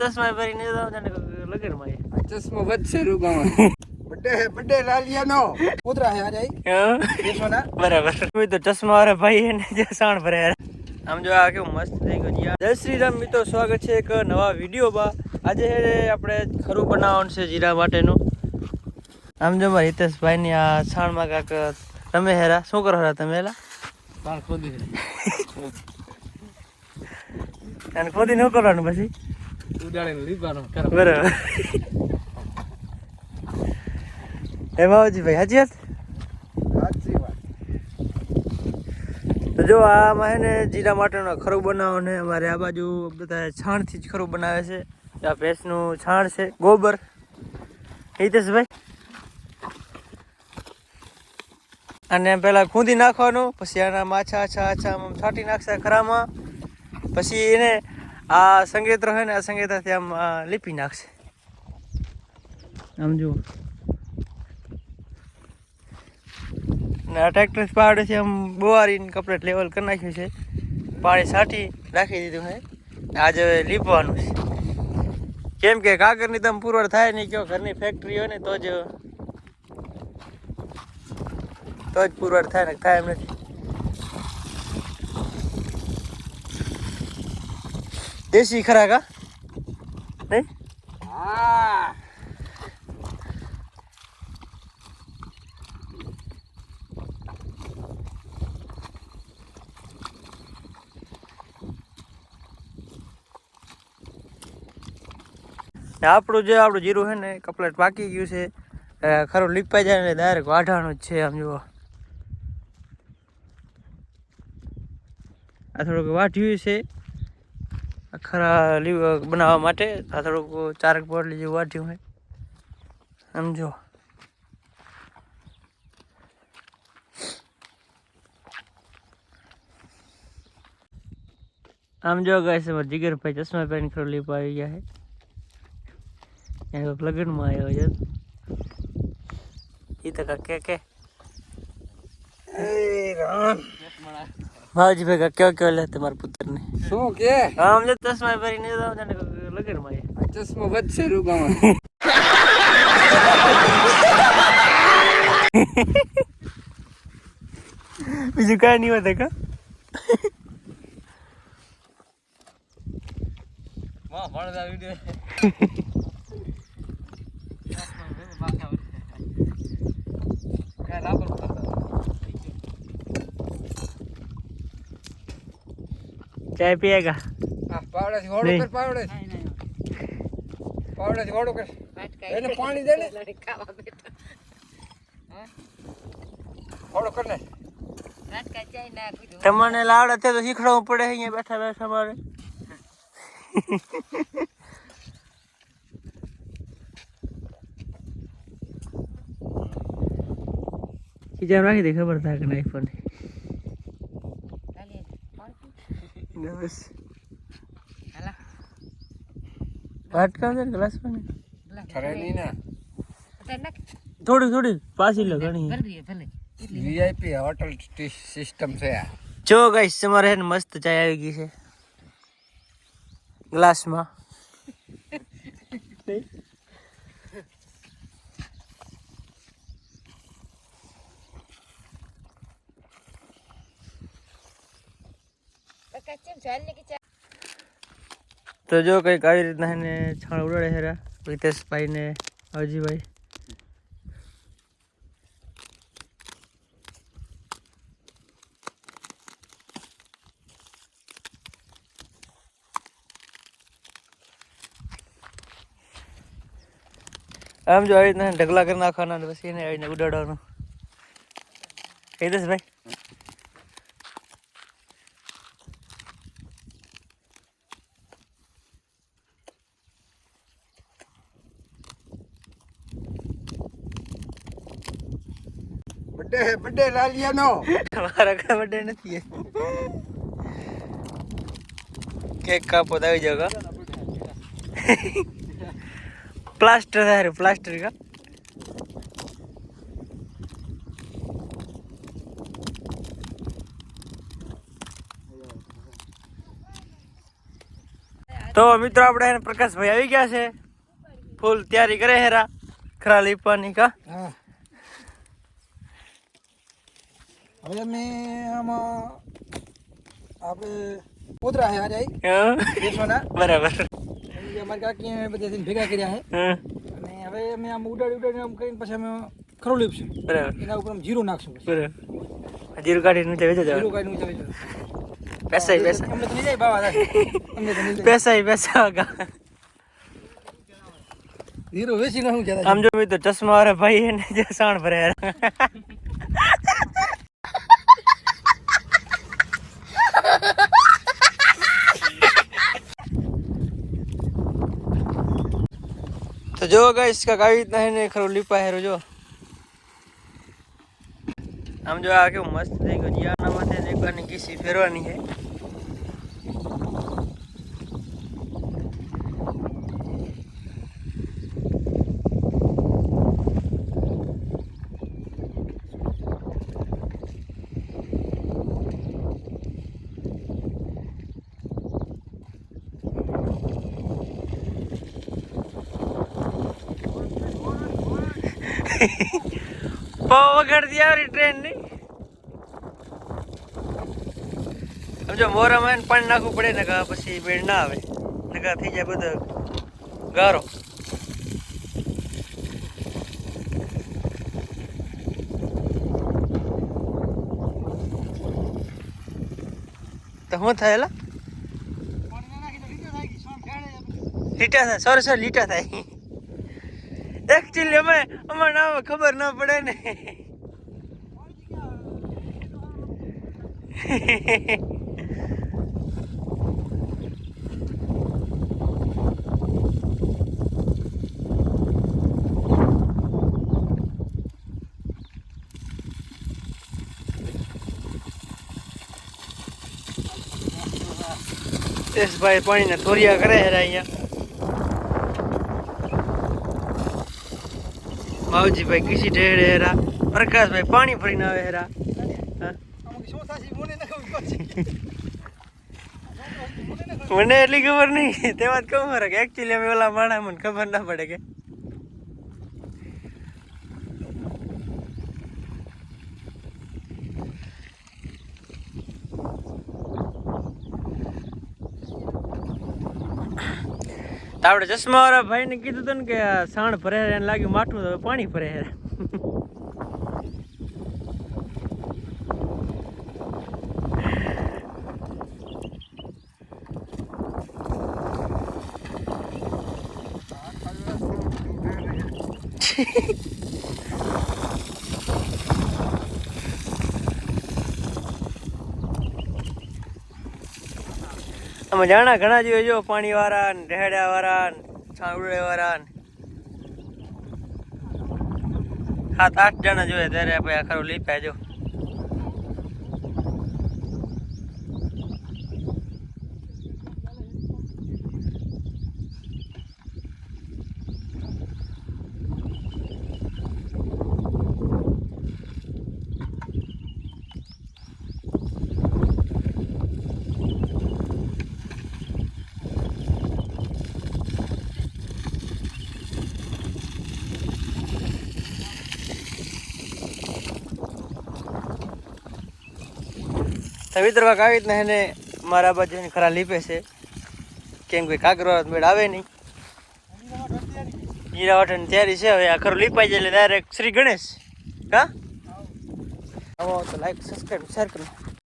ચશ્મા ભરીને લગનમાં આ ચશ્મો વધશે રૂપામાં. બડે બડે લાલિયાનો. કૂતરા હે આજે દેશોના? બરાબર. કોઈ તો ચશ્મા વાળા ભાઈ એને જે સાણ ભરે આમ જો આ કેવું મસ્ત થઈ ગયું યાર. જય શ્રી રામ મિત્રો સ્વાગત છે એક નવા વિડીયોમાં. આજે આપણે ખરું બનાવવાનું છે જીરા માટેનું. આમ જો મારા હિતેશભાઈ ની આ છાણમાં કાંક તમે હેરા. શું કરો હેરા તમે હેલા? તાર ખોદી. અને ખોદી ન કરવાનું પછી? ઉડાડીને લીબાનો બરાબર. હે બાબુજીભાઈ હાજી વાત? સાચી વાત. તો જો આમાં હે ને જીરા માટેનો ખરું બનાવો ને અમારે આ બાજુ બધા છાણથી જ ખરું બનાવે છે. આ ભેંસનું છાણ છે ગોબર. હિતેશભાઈ? અને પેલા ખૂંદી નાખવાનું પછી આના માછા આછા આછા આમ છાંટી નાખશે ખરામાં. પછી એને આ સંગેતરો હોય ને આ સંગેતરથી આમ લીપી નાખશે. આમ જુઓ. ને આ ટ્રેક્ટર પાવડેથી આમ બોવારીને કપડે લેવલ કરી નાખ્યું છે. પાણી સાટી રાખી દીધું છે. આજે લીપવાનું છે. કેમ કે કાગળની તમે પુરવઠ થાય નહીં કયો ઘરની ફેક્ટરી હોય ને તો જ તો જ પુરવઠ થાય ને થાય એમ નથી. દેશી ખરા કા? નહીં? હા આપણું જે આપણું જીરું છે ને કપલેટ પાકી ગયું છે. ખરું લીપાઈ જાય ને ડાયરેક્ટ વાઢવાનું જ છે, આમ જુઓ. આ થોડુંક વાઢ્યું છે. આ ખરા લીવ બનાવવા માટે. આ થોડુંક ચારક પોટલી જેવું વાઢ્યું હોય. આમ જો આમ જો ગાય છે મારા જીગરભાઈ ચશ્મા પહેરીને ખરું લીપ આવી ગયા છે. કોઈક લગ્નમાં આવ્યો છે. એ તો કે કે. ભાવજી ભાઈ કાંક કયો કયો લે તમારા પુત્રને? શું કે? આમ જો ચશ્મા પહેરીને જાવ ને લગનમાં ચશ્મો વધશે રૂપામાં બીજું કાંઈ નહીં હોતા કા? વાહ ભણતા વિડિયો ચાય પીએગા. આ પાવડેથી હોડો. કર પાવડે પાવડેથી હોડો કર. એને પાણી દે ને. હોડો કર ને. તમને લાવડે તે તો શીખડવું પડે અહીંયા બેઠા બેઠા મારે. ખીચામ રાખી દે ખબર થાય કે નાઈફ પર બસ વાટકા છે ગ્લાસ પાણી ઠરે નહીં ના થોડી થોડી પાછી લો ઘણી. વીઆઈપી હોટલ સિસ્ટમ છે આ. જો ગાઈસ તમારે હે મસ્ત ચાય આવી ગઈ છે. ગ્લાસમાં તો જો કંઈક આવી રીતના એને છાણ ઉડાડે હેરા રિતેશભાઈ ને અવજીભાઈ આમ જો આવી રીતના ઢગલા કરી નાખવાના પછી એને આવીને ઉડાડવાનું. હિતેશભાઈ. બડે બડે લાલિયાનો. મારા કામ માટે નથી કેક કાપો આવી જાવ કા. પ્લાસ્ટર થાય પ્લાસ્ટર કા. તો મિત્રો આપણે પ્રકાશભાઈ આવી ગયા છે. ફૂલ તૈયારી કરે હેરા ખરા લીપવાની કા. હા. હવે અમે આમાં આપણે કોતરા હે આજે. દેશોના. બરાબર. અમારી કાકી બધા ભેગા કર્યા હે. અને હવે અમે આમ ઉડાડી ઉડાડીને આમ કરીને પછી અમે ખરો લીપશું બરાબર. એના ઉપર જીરું નાખશું બરાબર. જીરું કાઢીને ઊંચા વેચો જીરું કાઢીને ઊંચા વેચો. પેસાય પેસા અમને તો જાય બાવા અમને તો પેસા આમ જો મિત્રો ચશ્મા વાળા ભાઈ એને જે સાણ ભરે તો જો ગાઈશ કાક આવી રીતના એને ખરું લીપા હેરો જો. આમ જો આ કેવું મસ્ત થઈ ગયું જીયાના માથે ને એકવારની કીસી ફેરવાની છે. પાવ વગાડતી આવી ટ્રેનની. સમજો મોરામાં એને પાણી નાખવું પડે ને પછી બેડ ના આવે. નકા થઈ જાય બધો ગારો. તો શું થયેલા લીટા થાય સોરી સોરી લીટા થાય. એકચ્યુઅલી અમે અમારે નામ ખબર ના પડે ને. ભાઈ પાણીને થોરિયા કરે હેરા અહીંયા. માવજીભાઈ કિસી ઢેડે હેરા, પ્રકાશભાઈ પાણી ભરીને આવે હેરા. મને એટલી ખબર નહીં તે વાત કહું મારે કે એકચ્યુઅલી અમે ઓલા માણા મને ખબર ના પડે કે તો આપણે ચશ્મા વાળા ભાઈને કીધું હતું ને કે સાણ ભરે એને લાગ્યું માઠું, તો પાણી ભરે હેરા અમે જાણા ઘણા જોઈએ જો પાણી વાળા ને ઢેડા વાળા ને છાવડે વાળા ને. સાત, આઠ જણા જોઈએ ત્યારે ભાઈ આ ખરું લીપ્યા જો. તો મિત્રો કાંઈક આવી રીતના એને મારા બાજુ એને ખરા લીપે છે. કેમ કે કાકરો મેળ આવે નહીં. જીરા વાટણ તૈયારી છે, હવે આ ખરું લીપાઈ જાય એટલે ડાયરેક્ટ શ્રી ગણેશ. હા? આવો તો લાઈક સબસ્ક્રાઈબ શેર કરો.